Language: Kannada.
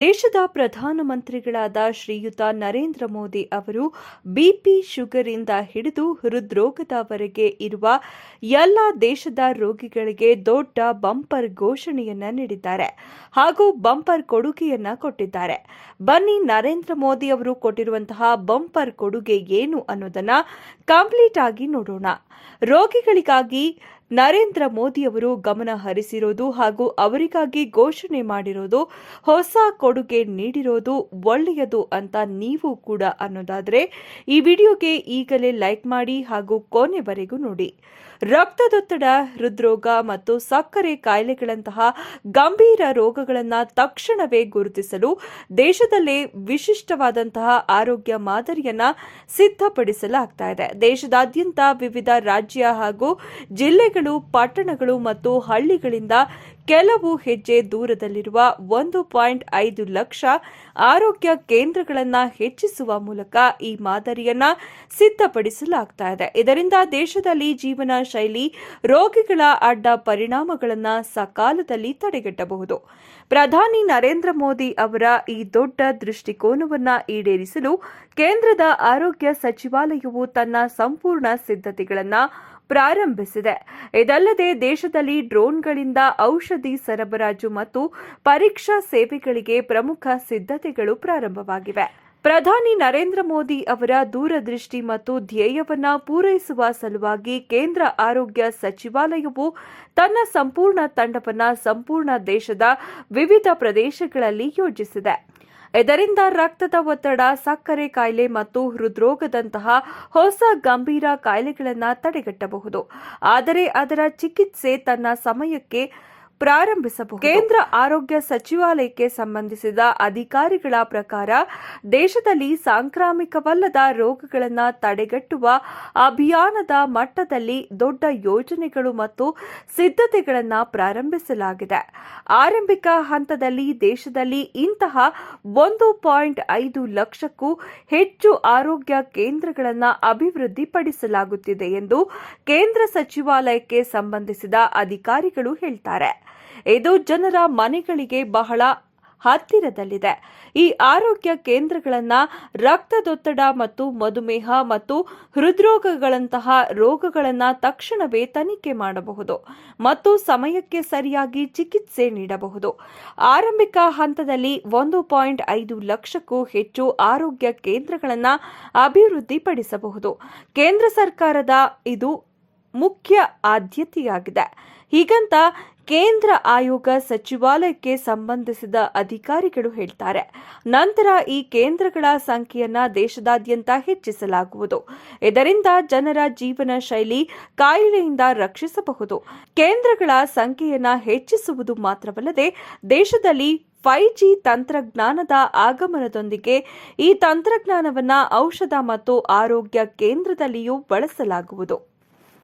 ದೇಶದ ಪ್ರಧಾನಮಂತ್ರಿಗಳಾದ ಶ್ರೀಯುತ ನರೇಂದ್ರ ಮೋದಿ ಅವರು ಬಿಪಿ ಶುಗರಿಂದ ಹಿಡಿದು ಹೃದ್ರೋಗದವರೆಗೆ ಇರುವ ಎಲ್ಲ ದೇಶದ ರೋಗಿಗಳಿಗೆ ದೊಡ್ಡ ಬಂಪರ್ ಘೋಷಣೆಯನ್ನ ನೀಡಿದ್ದಾರೆ ಹಾಗೂ ಬಂಪರ್ ಕೊಡುಗೆಯನ್ನ ಕೊಟ್ಟಿದ್ದಾರೆ. ಬನ್ನಿ ನರೇಂದ್ರ ಮೋದಿ ಅವರು ಕೊಟ್ಟಿರುವಂತಹ ಬಂಪರ್ ಕೊಡುಗೆ ಏನು ಅನ್ನೋದನ್ನ ಕಂಪ್ಲೀಟ್ ಆಗಿ ನೋಡೋಣ. ರೋಗಿಗಳಿಗಾಗಿ ನರೇಂದ್ರ ಮೋದಿ ಅವರು ಗಮನ ಹರಿಸಿರೋದು ಹಾಗೂ ಅವರಿಗಾಗಿ ಘೋಷಣೆ ಮಾಡಿರೋದು, ಹೊಸ ಕೊಡುಗೆ ನೀಡಿರೋದು ಒಳ್ಳೆಯದು ಅಂತ ನೀವು ಕೂಡ ಅನ್ನೋದಾದರೆ, ಈ ವಿಡಿಯೋಗೆ ಈಗಲೇ ಲೈಕ್ ಮಾಡಿ ಹಾಗೂ ಕೊನೆವರೆಗೂ ನೋಡಿ. ರಕ್ತದೊತ್ತಡ, ಹೃದ್ರೋಗ ಮತ್ತು ಸಕ್ಕರೆ ಕಾಯಿಲೆಗಳಂತಹ ಗಂಭೀರ ರೋಗಗಳನ್ನು ತಕ್ಷಣವೇ ಗುರುತಿಸಲು ದೇಶದಲ್ಲೇ ವಿಶಿಷ್ಟವಾದಂತಹ ಆರೋಗ್ಯ ಮಾದರಿಯನ್ನು ಸಿದ್ಧಪಡಿಸಲಾಗ್ತಾ ಇದೆ. ದೇಶದಾದ್ಯಂತ ವಿವಿಧ ರಾಜ್ಯ ಹಾಗೂ ಜಿಲ್ಲೆಗಳು ಪಟ್ಟಣಗಳು ಮತ್ತು ಹಳ್ಳಿಗಳಿಂದ ಕೆಲವು ಹೆಜ್ಜೆ ದೂರದಲ್ಲಿರುವ ಒಂದು ಪಾಯಿಂಟ್ ಐದು ಲಕ್ಷ ಆರೋಗ್ಯ ಕೇಂದ್ರಗಳನ್ನು ಹೆಚ್ಚಿಸುವ ಮೂಲಕ ಈ ಮಾದರಿಯನ್ನ ಸಿದ್ಧಪಡಿಸಲಾಗ್ತಾ ಇದೆ. ಇದರಿಂದ ದೇಶದಲ್ಲಿ ಜೀವನ ಶೈಲಿ, ರೋಗಿಗಳ ಅಡ್ಡ ಪರಿಣಾಮಗಳನ್ನು ಸಕಾಲದಲ್ಲಿ ತಡೆಗಟ್ಟಬಹುದು. ಪ್ರಧಾನಿ ನರೇಂದ್ರ ಮೋದಿ ಅವರ ಈ ದೊಡ್ಡ ದೃಷ್ಟಿಕೋನವನ್ನ ಈಡೇರಿಸಲು ಕೇಂದ್ರದ ಆರೋಗ್ಯ ಸಚಿವಾಲಯವು ತನ್ನ ಸಂಪೂರ್ಣ ಸಿದ್ಧತೆಗಳನ್ನು ಪ್ರಾರಂಭಿಸಿದೆ. ಇದಲ್ಲದೆ ದೇಶದಲ್ಲಿ ಡ್ರೋನ್ಗಳಿಂದ ಔಷಧಿ ಸರಬರಾಜು ಮತ್ತು ಪರೀಕ್ಷಾ ಸೇವೆಗಳಿಗೆ ಪ್ರಮುಖ ಸಿದ್ಧತೆಗಳು ಪ್ರಾರಂಭವಾಗಿವೆ. ಪ್ರಧಾನಿ ನರೇಂದ್ರ ಮೋದಿ ಅವರ ದೂರದೃಷ್ಟಿ ಮತ್ತು ಧ್ಯೇಯವನ್ನ ಪೂರೈಸುವ ಸಲುವಾಗಿ ಕೇಂದ್ರ ಆರೋಗ್ಯ ಸಚಿವಾಲಯವು ತನ್ನ ಸಂಪೂರ್ಣ ತಂಡವನ್ನು ಸಂಪೂರ್ಣ ದೇಶದ ವಿವಿಧ ಪ್ರದೇಶಗಳಲ್ಲಿ ಯೋಜಿಸಿದೆ. ಇದರಿಂದ ರಕ್ತದ ಒತ್ತಡ, ಸಕ್ಕರೆ ಕಾಯಿಲೆ ಮತ್ತು ಹೃದ್ರೋಗದಂತಹ ಹೊಸ ಗಂಭೀರ ಕಾಯಿಲೆಗಳನ್ನು ತಡೆಗಟ್ಟಬಹುದು. ಆದರೆ ಅದರ ಚಿಕಿತ್ಸೆ ತನ್ನ ಸಮಯಕ್ಕೆ ಪ್ರಾರಂಭಿಸಬಹುದು. ಕೇಂದ್ರ ಆರೋಗ್ಯ ಸಚಿವಾಲಯಕ್ಕೆ ಸಂಬಂಧಿಸಿದ ಅಧಿಕಾರಿಗಳ ಪ್ರಕಾರ ದೇಶದಲ್ಲಿ ಸಾಂಕ್ರಾಮಿಕವಲ್ಲದ ರೋಗಗಳನ್ನು ತಡೆಗಟ್ಟುವ ಅಭಿಯಾನದ ಮಟ್ಟದಲ್ಲಿ ದೊಡ್ಡ ಯೋಜನೆಗಳು ಮತ್ತು ಸಿದ್ಧತೆಗಳನ್ನು ಪ್ರಾರಂಭಿಸಲಾಗಿದೆ. ಆರಂಭಿಕ ಹಂತದಲ್ಲಿ ದೇಶದಲ್ಲಿ ಇಂತಹ ಒಂದು ಪಾಯಿಂಟ್ ಐದು ಲಕ್ಷಕ್ಕೂ ಹೆಚ್ಚು ಆರೋಗ್ಯ ಕೇಂದ್ರಗಳನ್ನು ಅಭಿವೃದ್ಧಿಪಡಿಸಲಾಗುತ್ತಿದೆ ಎಂದು ಕೇಂದ್ರ ಸಚಿವಾಲಯಕ್ಕೆ ಸಂಬಂಧಿಸಿದ ಅಧಿಕಾರಿಗಳು ಹೇಳ್ತಾರೆ. ಇದು ಜನರ ಮನೆಗಳಿಗೆ ಬಹಳ ಹತ್ತಿರದಲ್ಲಿದೆ. ಈ ಆರೋಗ್ಯ ಕೇಂದ್ರಗಳನ್ನು ರಕ್ತದೊತ್ತಡ ಮತ್ತು ಮಧುಮೇಹ ಮತ್ತು ಹೃದ್ರೋಗಗಳಂತಹ ರೋಗಗಳನ್ನು ತಕ್ಷಣವೇ ತನಿಖೆ ಮಾಡಬಹುದು ಮತ್ತು ಸಮಯಕ್ಕೆ ಸರಿಯಾಗಿ ಚಿಕಿತ್ಸೆ ನೀಡಬಹುದು. ಆರಂಭಿಕ ಹಂತದಲ್ಲಿ ಒಂದು ಪಾಯಿಂಟ್ ಐದು ಲಕ್ಷಕ್ಕೂ ಹೆಚ್ಚು ಆರೋಗ್ಯ ಕೇಂದ್ರಗಳನ್ನು ಅಭಿವೃದ್ಧಿಪಡಿಸಬಹುದು. ಕೇಂದ್ರ ಸರ್ಕಾರದ ಇದು ಮುಖ್ಯ ಆದ್ಯತೆಯಾಗಿದೆ. ಹೀಗಂತ ಕೇಂದ್ರ ಆಯೋಗ ಸಚಿವಾಲಯಕ್ಕೆ ಸಂಬಂಧಿಸಿದ ಅಧಿಕಾರಿಗಳು ಹೇಳ್ತಾರೆ, ನಂತರ ಈ ಕೇಂದ್ರಗಳ ಸಂಖ್ಯೆಯನ್ನ ದೇಶದಾದ್ಯಂತ ಹೆಚ್ಚಿಸಲಾಗುವುದು. ಇದರಿಂದ ಜನರ ಜೀವನ ಶೈಲಿ ಕಾಯಿಲೆಯಿಂದ ರಕ್ಷಿಸಬಹುದು. ಕೇಂದ್ರಗಳ ಸಂಖ್ಯೆಯನ್ನ ಹೆಚ್ಚಿಸುವುದು ಮಾತ್ರವಲ್ಲದೆ, ದೇಶದಲ್ಲಿ ಫೈ ಜಿ ತಂತ್ರಜ್ಞಾನದ ಆಗಮನದೊಂದಿಗೆ ಈ ತಂತ್ರಜ್ಞಾನವನ್ನು ಔಷಧ ಮತ್ತು ಆರೋಗ್ಯ ಕೇಂದ್ರದಲ್ಲಿಯೂ ಬಳಸಲಾಗುವುದು.